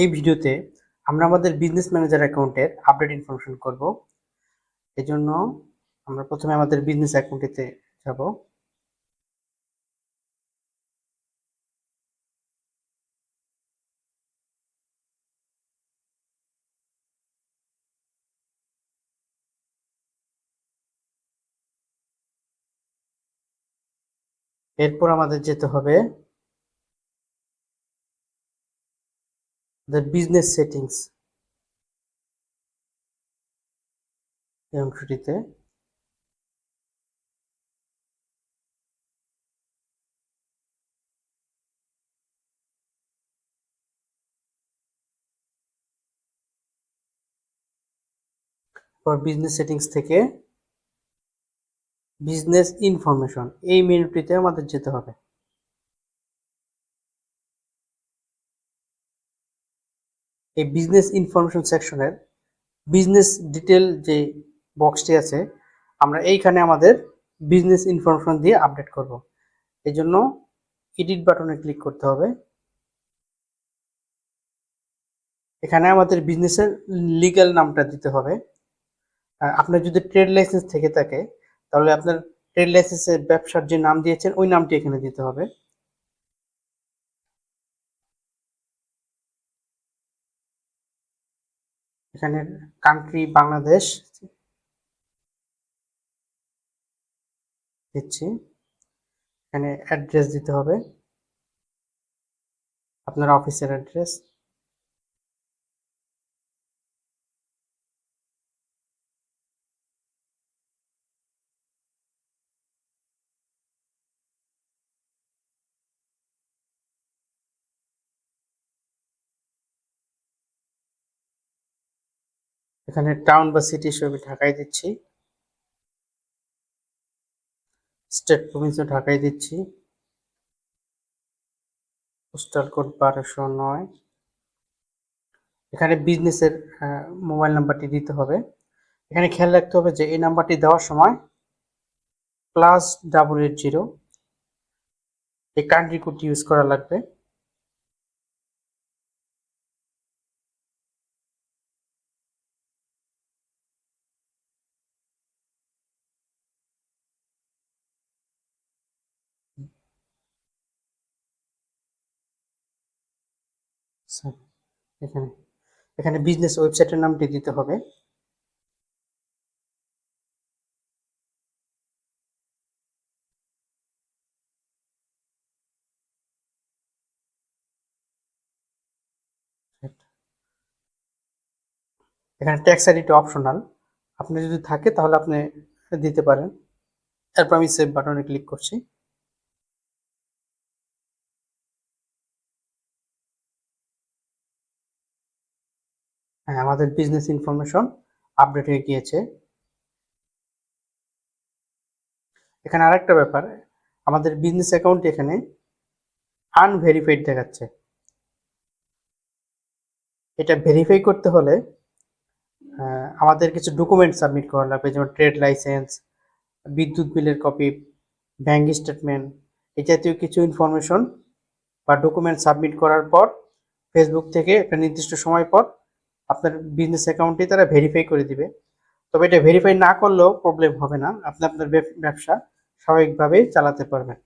এই ভিডিওতে আমরা আমাদের বিজনেস ম্যানেজার অ্যাকাউন্টের আপডেট ইনফরমেশন করব। এজন্য আমরা প্রথমে আমাদের বিজনেস অ্যাকাউন্টেতে যাব। এরপর আমাদের যেতে হবে the business settings. এই অংশটিতে। বিজনেস সেটিংস থেকে বিজনেস ইনফরমেশন এই মেনুটিতে আমাদের যেতে হবে। এই বিজনেস ইনফরমেশন সেকশনের বিজনেস ডিটেল যে বক্সটি আছে, আমরা এইখানে আমাদের বিজনেস ইনফরমেশন দিয়ে আপডেট করব। এই জন্য এডিট বাটনে ক্লিক করতে হবে। এখানে আমাদের বিজনেসের লিগ্যাল নামটা দিতে হবে। আপনার যদি ট্রেড লাইসেন্স থেকে থাকে, তাহলে আপনার ট্রেড লাইসেন্সের ব্যবসার যে নাম দিয়েছেন, ওই নামটি এখানে দিতে হবে। এখানে কান্ট্রি বাংলাদেশ দিচ্ছি। এখানে অ্যাড্রেস দিতে হবে। আপনার অফিসের অ্যাড্রেস এখানে টাউন বা সিটি হিসেবে ঢাকায় দিচ্ছি। স্টেট প্রভিন্সও ঢাকায় দিচ্ছি। পোস্টাল কোড বারোশো নয়। এখানে বিজনেসের মোবাইল নাম্বারটি দিতে হবে। এখানে খেয়াল রাখতে হবে যে এই নাম্বারটি দেওয়ার সময় প্লাস ডাবল এইট জিরো এই কান্ট্রি কোডটি ইউজ করা লাগবে। এখানে এখানে বিজনেস ওয়েবসাইটের নামটি দিতে হবে। এখানে ট্যাক্স আইডিটা অপশনাল আপনি যদি থাকে তাহলে আপনি দিতে পারেন। তারপর আমি সেভ বাটনে ক্লিক করছি। হ্যাঁ আমাদের বিজনেস ইনফরমেশন আপডেট হয়ে গিয়েছে। এখানে আরেকটা ব্যাপার, আমাদের বিজনেস অ্যাকাউন্ট এখানে আনভেরিফাইড দেখাচ্ছে। এটা ভেরিফাই করতে হলে আমাদের কিছু ডকুমেন্ট সাবমিট করা লাগবে, যেমন ট্রেড লাইসেন্স বিদ্যুৎ বিলের কপি ব্যাংক স্টেটমেন্ট এই জাতীয় কিছু ইনফরমেশন বা ডকুমেন্ট সাবমিট করার পর ফেসবুক থেকে একটা নির্দিষ্ট সময় পর আপনার বিজনেস অ্যাকাউন্টে তারা ভেরিফাই করে দিবে। তবে এটা ভেরিফাই না করলেও প্রবলেম হবে না। আপনি আপনার ব্যবসা স্বাভাবিকভাবেই চালাতে পারবেন।